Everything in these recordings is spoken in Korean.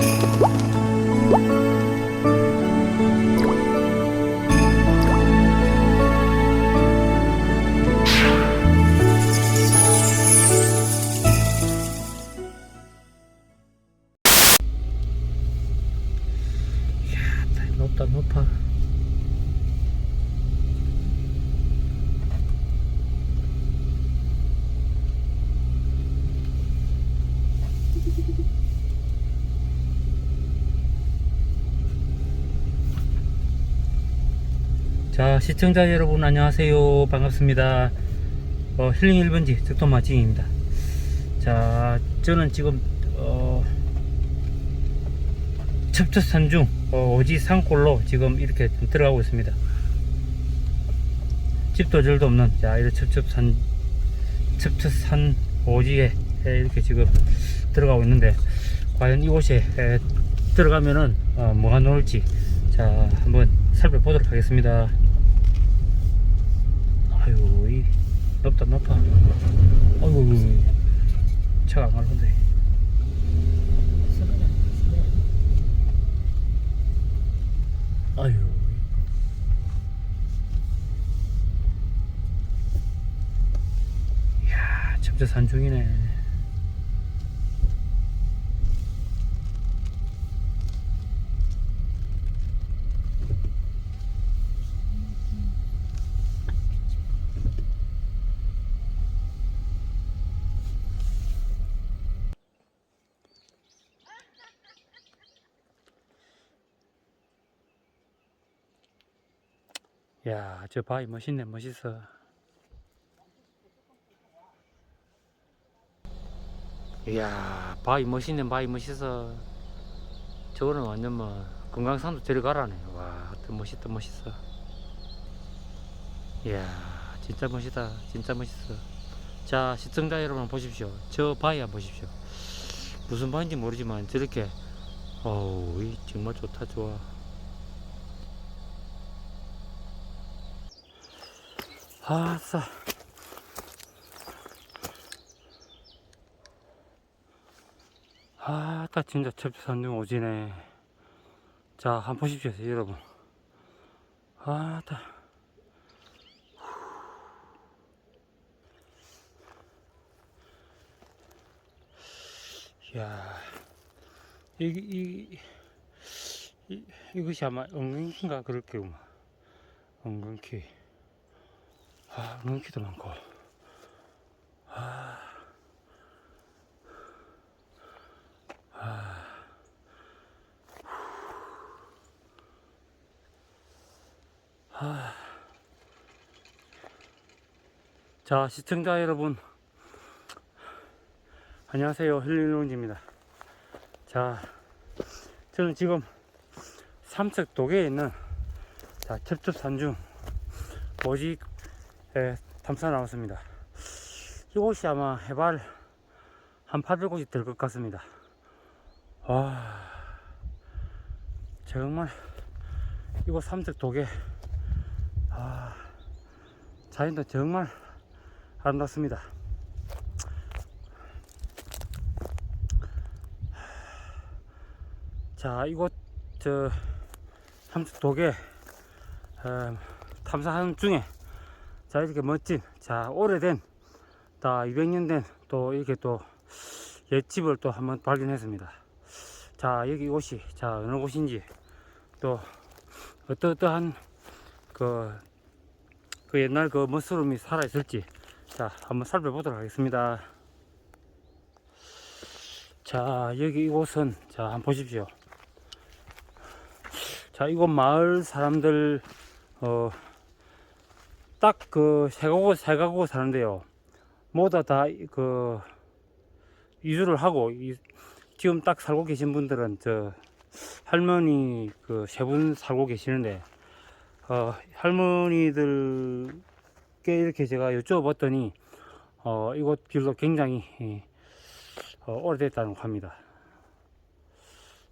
이야, 자 시청자 여러분 안녕하세요. 반갑습니다. 어, 힐링 1번지 적도마징입니다. 자 저는 지금 어, 첩첩산 중 어, 오지 산골로 지금 이렇게 좀 들어가고 있습니다. 집도 절도 없는 자 이런 첩첩산 첩첩산 오지에 에, 이렇게 지금 들어가고 있는데 과연 이곳에 에, 들어가면은 어, 뭐가 나올지 자 한번 살펴보도록 하겠습니다 아유 이 높다 높아. 아이고 차가 안 가는데. 아유 이야 진짜 산중이네 야, 저 바위 멋있네, 멋있어. 이야, 바위 멋있네, 바위 멋있어. 저거는 완전 뭐, 금강산도 데려가라네. 와, 또 멋있다, 멋있어. 이야, 진짜 멋있다, 진짜 멋있어. 자, 시청자 여러분 보십시오. 저 바위 한번 보십시오. 무슨 바위인지 모르지만 저렇게, 어우, 이 정말 좋다, 좋아. 아싸. 아따 진짜 첩산중 오지네. 자, 한번 보십시오, 여러분. 아따. 이야, 이, 이, 이, 이것이 아마 은근키인가 그럴 게구만. 은근키. 아, 눈키도 많고. 아. 아. 아. 자, 시청자 여러분. 안녕하세요. 힐링롱지입니다. 자, 저는 지금 삼척 도계에 있는 자, 첩첩산 중 오직 예, 탐사 나왔습니다. 이곳이 아마 해발 한 800곳이 될 것 같습니다. 와, 정말 이곳 삼색 독에 아, 자연도 정말 아름답습니다. 자, 이곳 저 삼색 독에 어, 탐사하는 중에 자 이렇게 멋진 자 오래된 다 200년 된 또 이렇게 또 옛집을 또 한번 발견했습니다. 자 여기 곳이 자 어느 곳인지 또 어떠어떠한 그, 그 옛날 그 멋스러움이 살아 있을지 자 한번 살펴보도록 하겠습니다. 자 여기 이곳은 자 한번 보십시오. 자 이곳 마을 사람들 어 딱 그 세 가구 세 가구 사는데요. 모두 다 그 이주를 하고 이, 지금 딱 살고 계신 분들은 저 할머니 그 세 분 살고 계시는데 어 할머니들께 이렇게 제가 여쭤봤더니 어 이곳 길도 굉장히 어, 오래됐다고 합니다.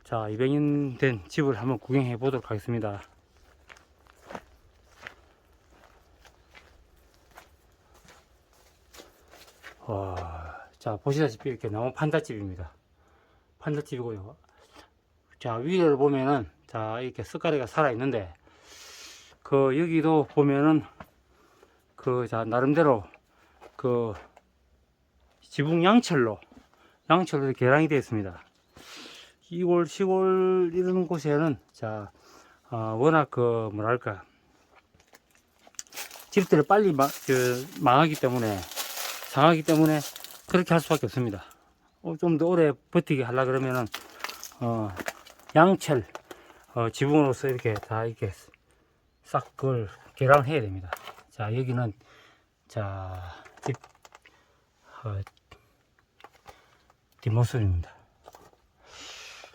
자 200년 된 집을 한번 구경해 보도록 하겠습니다. 와, 자 보시다시피 이렇게 나무 판다집입니다. 판다집이고요. 자 위를 보면은 자 이렇게 스카리가 살아 있는데 그 여기도 보면은 그 자 나름대로 그 지붕 양철로 양철로 개량이 되어 있습니다. 시골 시골 이런 곳에는 자 어, 워낙 그 뭐랄까 집들이 빨리 마, 그, 망하기 때문에 상하기 때문에 그렇게 할 수밖에 없습니다. 어, 좀더 오래 버티게 하려 그러면은 어, 양철 어, 지붕으로서 이렇게 다 이렇게 싹 그걸 개량을 해야 됩니다. 자 여기는 자집 어, 뒷모습입니다.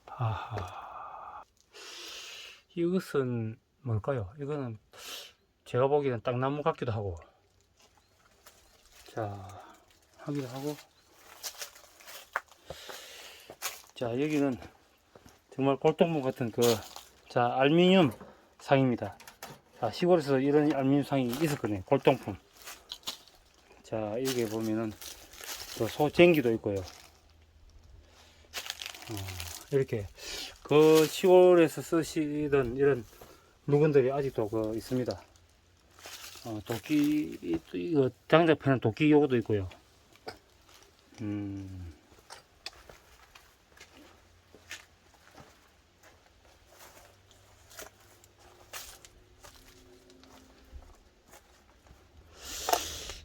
아하. 이것은 뭘까요? 이거는 제가 보기에는 땅나무 같기도 하고 자 하기도 하고. 자 여기는 정말 골동품 같은 그 자 알루미늄 상입니다. 자 시골에서 이런 알루미늄 상이 있었거든요 골동품. 자 여기 보면은 또 소쟁기도 있고요. 어, 이렇게 그 시골에서 쓰시던 이런 물건들이 아직도 그 있습니다. 어, 도끼, 이거 장작패는 도끼 요거도 있고요. 음.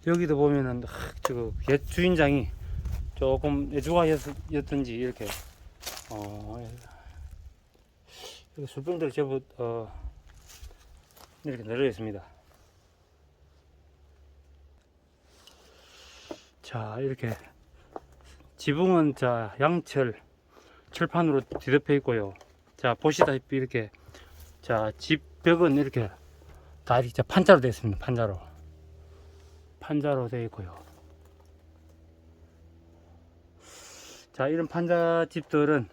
여기도 보면은, 하, 저거, 옛 주인장이 조금 애주가였든지 이렇게, 어, 이렇게 술병들이 제법, 어, 이렇게 내려 있습니다. 자 이렇게 지붕은 자 양철 철판으로 뒤덮여 있고요. 자 보시다시피 이렇게 자 집 벽은 이렇게 다 이렇게 판자로 되어 있습니다 판자로. 판자로 되어 있고요. 자 이런 판자 집들은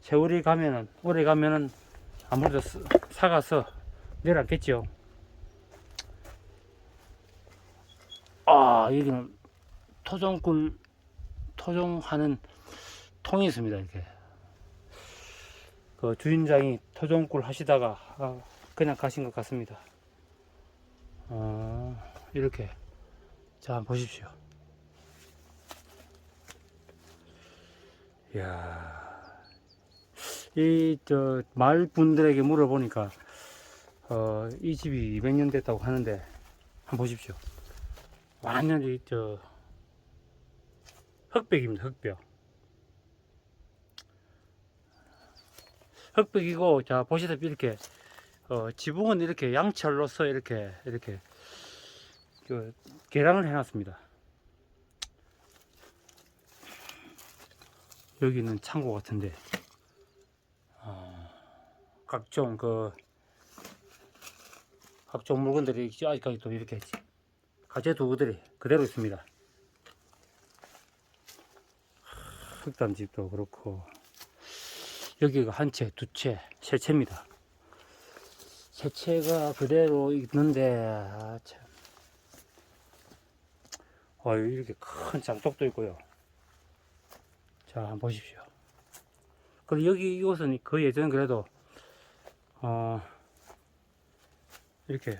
세월이 가면은 오래 가면은 아무래도 스- 사가서 내려앉겠죠 아 여기는 토종꿀 토종하는 통이 있습니다 이렇게. 그 주인장이 토종꿀 하시다가 아, 그냥 가신 것 같습니다. 어, 이렇게. 자 보십시오. 이야. 이 저 마을 분들에게 물어보니까 어, 이 집이 200년 됐다고 하는데 한번 보십시오. 완전히 저 흑백입니다. 흑백. 흑백이고 자 보시다시피 이렇게 어, 지붕은 이렇게 양철로서 이렇게 이렇게 그 개량을 해놨습니다. 여기는 창고 같은데 어, 각종 그 각종 물건들이 아직까지도 이렇게 가재 도구들이 그대로 있습니다. 흑담집도 그렇고 여기가 한 채, 두 채, 세 채입니다. 세 채가 그대로 있는데 아, 참. 어, 이렇게 큰 장독도 있고요. 자, 한번 보십시오. 그리고 여기 이곳은 그 예전 그래도 어, 이렇게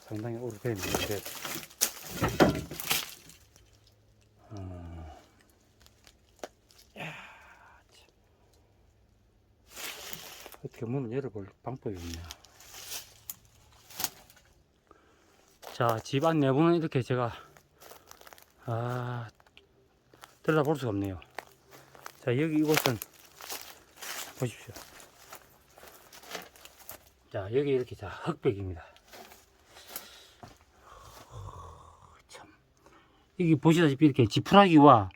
상당히 오래됐네요. 이렇게. 어, 야, 참. 어떻게 문을 열어볼 방법이 없냐. 자, 집 안 내부는 이렇게 제가, 아, 들여다볼 수가 없네요. 자, 여기 이곳은, 보십시오. 자, 여기 이렇게, 자, 흑백입니다. 참. 여기 보시다시피 이렇게 지푸라기와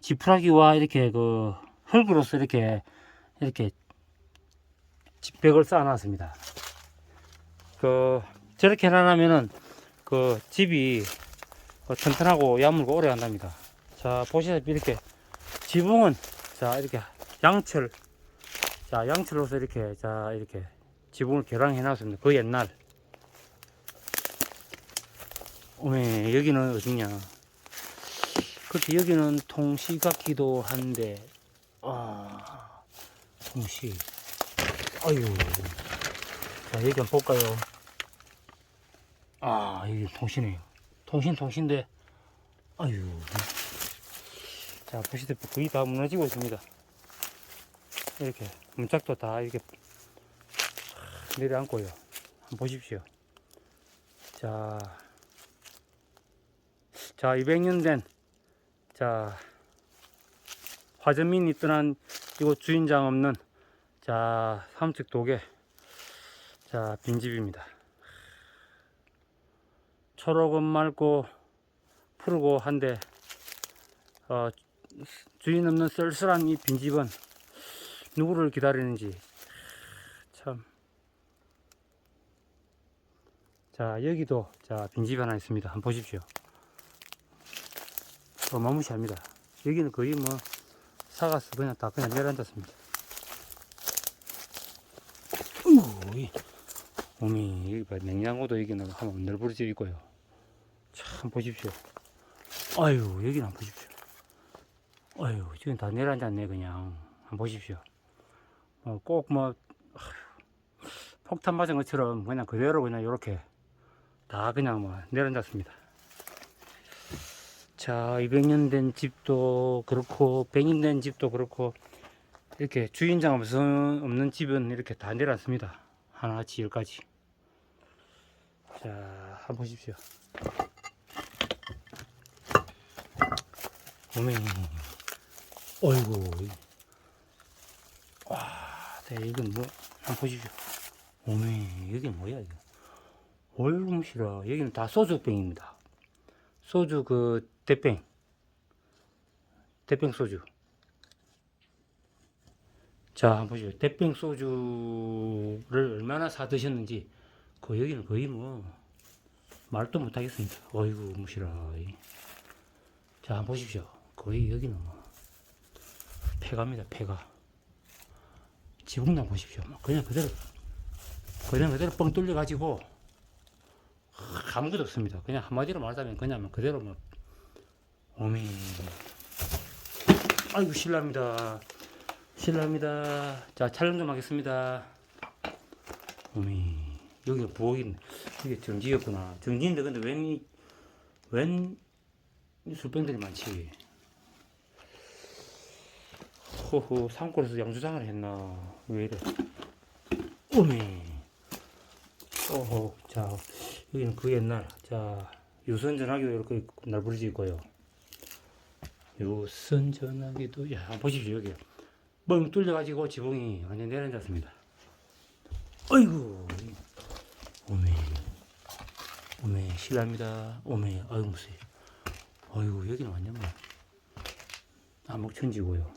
지푸라기와 이렇게 그 흙으로서 이렇게 이렇게 집 벽을 쌓아놨습니다. 그 저렇게 해놔면은 그 집이 어, 튼튼하고 야물고 오래 간답니다. 자 보시다시피 이렇게 지붕은 자 이렇게 양철 자 양철로서 이렇게 자 이렇게 지붕을 개량해 놨습니다. 그 옛날 오메 여기는 어디냐 그렇게 여기는 통시 같기도 한데, 아, 통시. 아유. 자, 여기 한번 볼까요? 아, 여기 통신이에요. 통신, 통신데, 아유. 자, 보시다시피 거의 다 무너지고 있습니다. 이렇게, 문짝도 다 이렇게 내려앉고요. 한번 보십시오. 자, 자, 200년 된, 자, 화전민이 떠난 이곳 주인장 없는, 자, 삼척 도계, 자, 빈집입니다. 초록은 맑고, 푸르고 한데, 어, 주인 없는 쓸쓸한 이 빈집은 누구를 기다리는지, 참. 자, 여기도, 자, 빈집 하나 있습니다. 한번 보십시오. 어마무시합니다. 여기는 거의 뭐 사가서 그냥 다 그냥 내려앉았습니다. 이 몸이 여기 봐 냉장고도 여기는 한번 널브러져 있고요. 참 보십시오. 아유 여기는 한번 보십시오. 아유 지금 다 내려앉았네 그냥 한번 보십시오. 어, 꼭뭐 폭탄 맞은 것처럼 그냥 그대로 그냥 이렇게 다 그냥 뭐 내려앉았습니다. 자, 200년 된 집도 그렇고, 100년 된 집도 그렇고, 이렇게 주인장 없는, 집은 이렇게 다 내놨습니다. 하나같이 열까지. 자, 한번 보십시오. 어메, 어이구. 와, 네, 이건 뭐, 한번 보십시오. 어메, 여기 뭐야, 이거. 얼음시라. 여기는 다 소주병입니다. 소주 그 대병 대병 소주 자 보시죠. 대병 소주를 얼마나 사 드셨는지. 그 여기는 거의 뭐 말도 못 하겠습니다. 어이구 무시라 자 보십시오. 거의 여기는 뭐 폐가입니다 폐가. 지붕당 보십시오. 뭐 그냥 그대로 그냥 그대로 뻥 뚫려 가지고 아무것도 없습니다. 그냥 한마디로 말하자면 그냥 그대로 막 오미. 아이고 실례합니다. 실례합니다. 자 촬영 좀 하겠습니다. 오미 여기 부엌인 이게 정지였구나. 정지인데 근데 웬웬 술병들이 많지. 호호 산골에서 양주장을 했나 왜 이래? 오미 오호 자 여기는 그 옛날 자 유선 전화기도 이렇게 날부러지 있고요. 유선 전화기도 야 보십시오 여기 뻥 뚫려가지고 지붕이 완전 내려앉았습니다. 어이구 오메 오메 실례합니다. 오메 아이고 무슨 어이구 여기는 완전 뭐 암흑천지고요.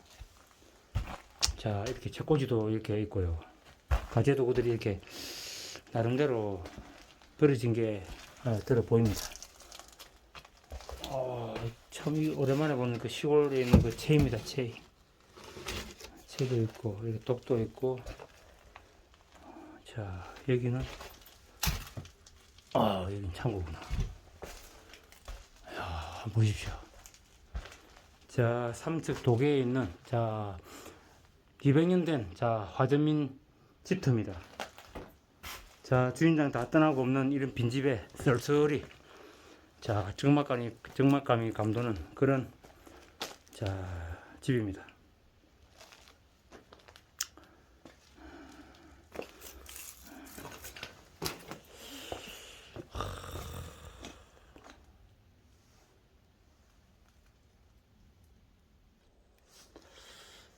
자 이렇게 책꽂이도 이렇게 있고요. 가재 도구들이 이렇게 나름대로 벌어진 게 하나 들어 보입니다. 어, 참이 오랜만에 보는 그 시골에 있는 그 채입니다. 채. 채도 있고 여기 독도 있고. 자 여기는 아 여기는 창고구나. 야 보십시오. 자 삼척 도계에 있는 자 200년 된자 화전민 집터입니다. 자 주인장 다 떠나고 없는 이런 빈집에 쓸쓸히 자 적막감이 적막감이 감도는 그런 자 집입니다.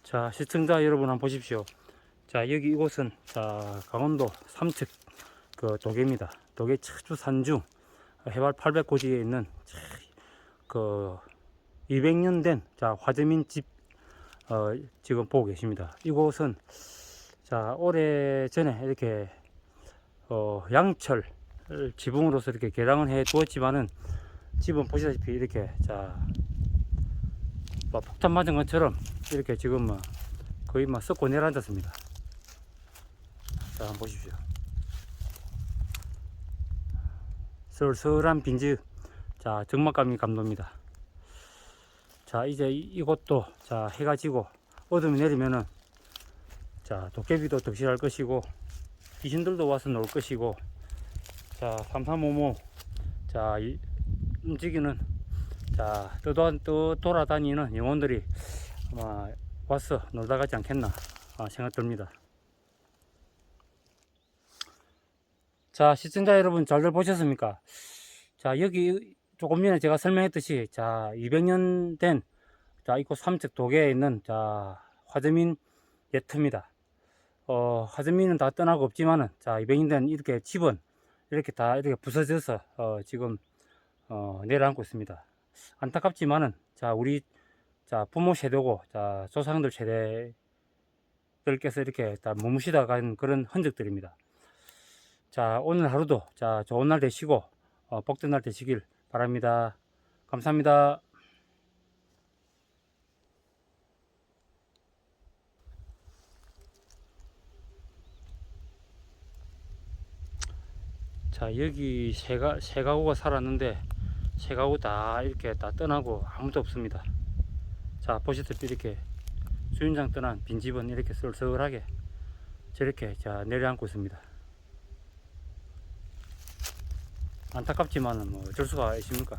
자 시청자 여러분 한번 보십시오. 자 여기 이곳은 자 강원도 삼척 그 도계입니다. 도계 척주 산중 해발 800고지에 있는 차, 그 200년 된 자 화재민 집 어, 지금 보고 계십니다. 이곳은 자 오래 전에 이렇게 어, 양철 지붕으로서 이렇게 개량을 해 두었지만은 집은 보시다시피 이렇게 자 뭐 폭탄 맞은 것처럼 이렇게 지금 뭐 거의 막 썩고 내려앉았습니다. 자, 한번 보십시오. 쓸쓸한 빈집. 자, 적막감이 감돕니다. 자 이제 이- 이곳도 자 해가 지고 어둠이 내리면은 자 도깨비도 덕실할 것이고 귀신들도 와서 놀 것이고 자 삼삼오모 자 이- 움직이는 자 떠도, 떠 돌아다니는 영혼들이 아마 와서 놀다 가지 않겠나 아, 생각 듭니다. 자 시청자 여러분 잘들 보셨습니까? 자 여기 조금 전에 제가 설명했듯이 자 200년 된 자 이곳 삼척 도계에 있는 자 화재민 예터입니다. 어 화재민은 다 떠나고 없지만은 자 200년 된 이렇게 집은 이렇게 다 이렇게 부서져서 어 지금 어 내려앉고 있습니다. 안타깝지만은 자 우리 자 부모 세대고 자 조상들 세대들께서 이렇게 다 머무시다 간 그런 흔적들입니다. 자 오늘 하루도 자 좋은 날 되시고 어, 복된 날 되시길 바랍니다. 감사합니다. 자 여기 세, 가, 세 가구가 살았는데 세 가구 다 이렇게 다 떠나고 아무도 없습니다. 자 보시다시피 이렇게 수윤장 떠난 빈집은 이렇게 썰썰하게 저렇게 자 내려앉고 있습니다. 안타깝지만은 뭐 어쩔 수가 있습니까?